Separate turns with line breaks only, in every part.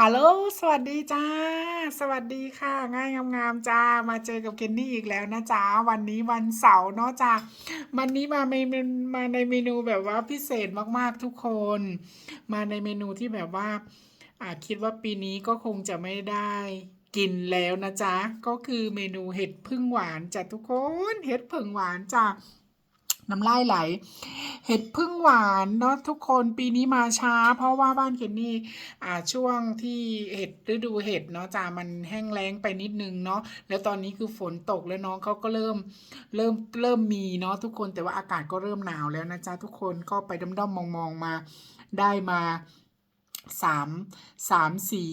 ฮัลโหล สวัสดีจ้า สวัสดีค่ะ ง่ายงามๆจ้า มาเจอกับเคนนี่อีกแล้วนะจ๊ะวันนี้วันเสาร์เนาะจ้า วันนี้มาเมนมาในเมนูแบบว่าพิเศษมากๆทุกคน มาในเมนูที่แบบว่าอาคิดว่าปีนี้ก็คงจะไม่ได้กินแล้วนะจ๊ะ ก็คือเมนูเห็ดพึ่งหวานจ้ะทุกคน เห็ดพึ่งหวานจ้ะ น้ำลายไหล เห็ดพึ่งหวานเนาะทุกคนปีนี้มาช้า เพราะว่าบ้านเคนนี่อ่าช่วงที่เห็ดฤดูเห็ดเนาะจ้ามันแห้งแล้งไปนิดนึงเนาะแล้วตอนนี้คือฝนตกแล้วน้องเขาก็เริ่มเริ่มเริ่มมีเนาะทุกคนแต่ว่าอากาศก็เริ่มหนาวแล้วนะจ๊ะทุกคนก็ไปด้อมๆมองๆมาได้มาสามสามสี่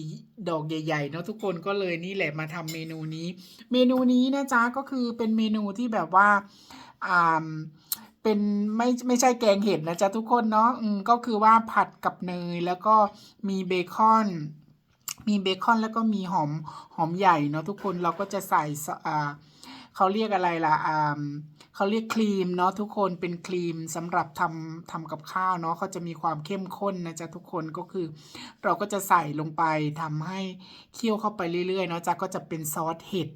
ดอกใหญ่ๆเนาะทุกคนก็เลยนี่แหละมาทำเมนูนี้ เมนูนี้นะจ๊ะก็คือเป็นเมนูที่แบบว่าอ่า เป็นไม่ไม่ใช่แกงเห็ดนะจ๊ะทุกคนเนาะอืมก็คือว่าผัดกับเนยแล้วก็มีเบคอนมีเบคอนแล้วก็มีหอมหอมใหญ่เนาะทุกคนเราก็จะใส่อ่าเขาเรียกอะไรล่ะอ่าเขาเรียกครีมเนาะทุกคนเป็นครีมสำหรับทำทำกับข้าวเนาะเขาจะมีความเข้มข้นนะจ๊ะทุกคนก็คือ เราก็จะใส่ลงไปทำให้เคี่ยวเข้าไปเรื่อยๆเนาะจ๊ะก็จะเป็นซอสเห็ด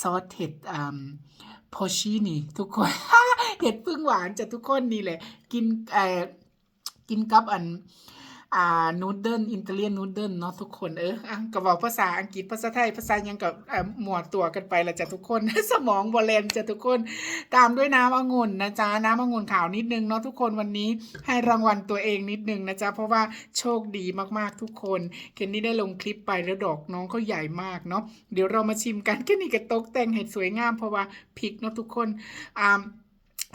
ซอสเห็ดอ่าโพชินี่ทุกคน เห็ดพึ่งหวานจะทุกคนนี่แหละ กินเอ่อกินกับอันอ่านูดเดิลอินเตาเลียนนูดเดิลเนาะทุกคนเอออะก็บอกภาษาอังกฤษภาษาไทยภาษายังกับหมวดตัวกันไปละจ้ะทุกคน สมองบอลเลนจะทุกคน ตามด้วยน้ำองุ่นนะจ๊ะน้ำองุ่นขาวนิดนึงเนาะทุกคนวันนี้ให้รางวัลตัวเองนิดนึงนะจ๊ะเพราะว่าโชคดีมากๆทุกคนเคนนี่ได้ลงคลิปไปแล้วดอกน้องเขาใหญ่มากเนาะเดี๋ยวเรามาชิมกันแค่นี้ก็ตกแต่งเห็ดสวยงามเพราะว่าพริกเนาะทุกคนอ่า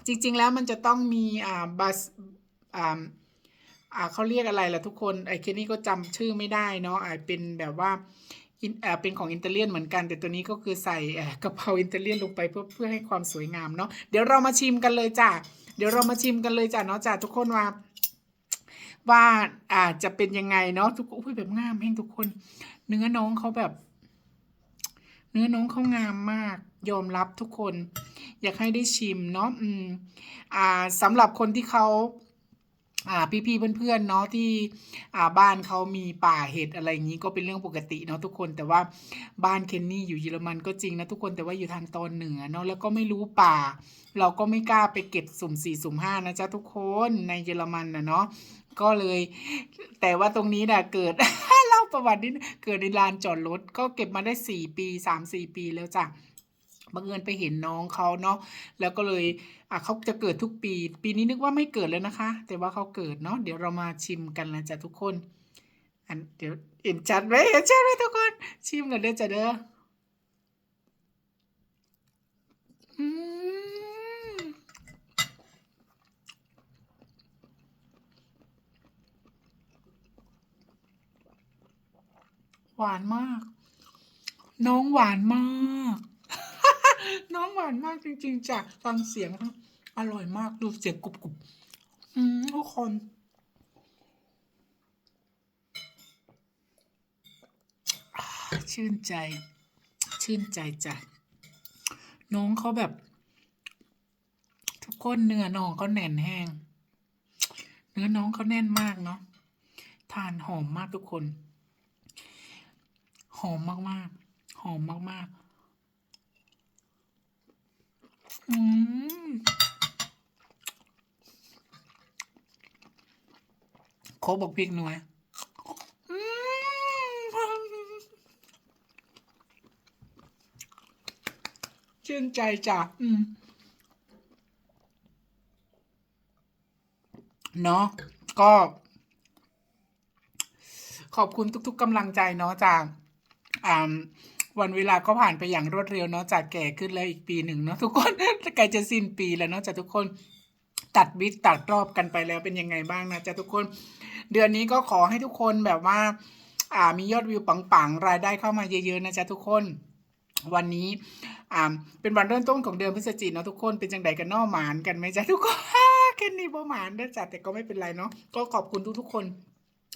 จริง ๆ แล้วมันจะต้องมีอ่าบัสอ่าอ่าเขาเรียกอะไรล่ะทุกคนไอ้เคนี่ก็จำชื่อไม่ได้เนาะอ่าเป็นแบบว่าอินอ่าเป็นของอิตาเลียนเหมือนกัน แต่ตัวนี้ก็คือใส่เอ่อกะเพราอิตาเลียนลงไปเพื่อเพื่อให้ความสวยงามเนาะเดี๋ยวเรามาชิมกันเลยจ้ะเดี๋ยวเรามาชิมกันเลยจ้ะเนาะจ้ะทุกคนว่าว่าอ่าจะเป็นยังไงเนาะทุกคนอุ้ยแบบงามแห้งทุกคน เนื้อน้องเขาแบบ เนื้อน้องเขางามมาก ยอมรับทุกคน อยากให้ได้ชิมเนาะอืมอ่าสำหรับคนที่เขาอ่าพี่ๆเพื่อนๆเนาะที่อ่าบ้านเขามีป่าเห็ดอะไรอย่างนี้ก็เป็นเรื่องปกติเนาะทุกคนแต่ว่าบ้านเคนนี่อยู่เยอรมันก็จริงนะทุกคนแต่ว่าอยู่ทางตอนเหนือเนาะแล้วก็ไม่รู้ป่า เราก็ไม่กล้าไปเก็บสุ่มสี่สุ่มห้านะจ๊ะทุกคนในเยอรมันนะเนาะก็เลย แต่ว่าตรงนี้นะเกิดาประวัตินิดเกิดในลานจอดรถก็เก็บมาได้สี่ปีสามสี่ปีแล้วจ้ะบังเอิญไปเห็นน้องเขาเนาะแล้วก็เลยอะเขาจะเกิดทุกปี ปีนี้นึกว่าไม่เกิดแล้วนะคะ แต่ว่าเขาเกิดเนาะเดี๋ยวเรามาชิมกันนะจ๊ะทุกคน อันเดี๋ยวเห็นชัดไหมเห็นชัดไหมทุกคน ชิมกันเด้อจ้ะเด้ออืม หวานมาก น้องหวานมาก น้องหวานมากจริง ๆจ้ะฟังเสียงอร่อยมากดูเสียงกรุบกรุบอืมทุกคนชื่นใจ ชื่นใจจ้ะน้องเขาแบบ ทุกคนเนื้อน้องเขาแน่นแห้ง เนื้อน้องเขาแน่นมากเนาะทานหอมมากทุกคน หอมมากๆ หอมมากๆ อืมโคบอกพริกหน่วยชื่นใจจ้ะอืมเนาะก็ ขอบคุณทุก ๆกำลังใจเนาะจาก วันเวลาก็ผ่านไปอย่างรวดเร็วเนาะจากแก่ขึ้นแล้วอีกปีหนึ่งเนาะทุกคนใกล้จะสิ้นปีแล้วเนาะจากทุกคนตัดวิกตัดรอบกันไปแล้วเป็นยังไงบ้างนะจ๊ะทุกคน เดือนนี้ก็ขอให้ทุกคนแบบว่าอ่ามียอดวิวปังๆรายได้เข้ามาเยอะๆนะจ๊ะทุกคนวันนี้อ่าเป็นวันเริ่มต้นของเดือนพฤศจิกายนเนาะทุกคนเป็นจังใดกันนอหมานกันไหมจ๊ะทุกคนแค่นี้บ่หมานเด้จ้ะแต่ก็ไม่เป็นไรเนาะก็ขอบคุณทุกๆคน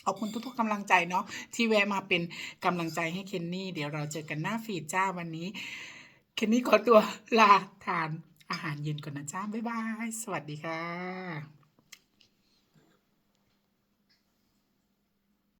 ขอบคุณทุกๆกำลังใจเนาะที่แวะมาเป็นกำลังใจให้เคนนี่ เดี๋ยวเราเจอกันหน้าฟีดจ้าวันนี้ เคนนี่ขอตัวลาทานอาหารเย็นก่อนนะจ้า บ๊ายบาย สวัสดีค่ะ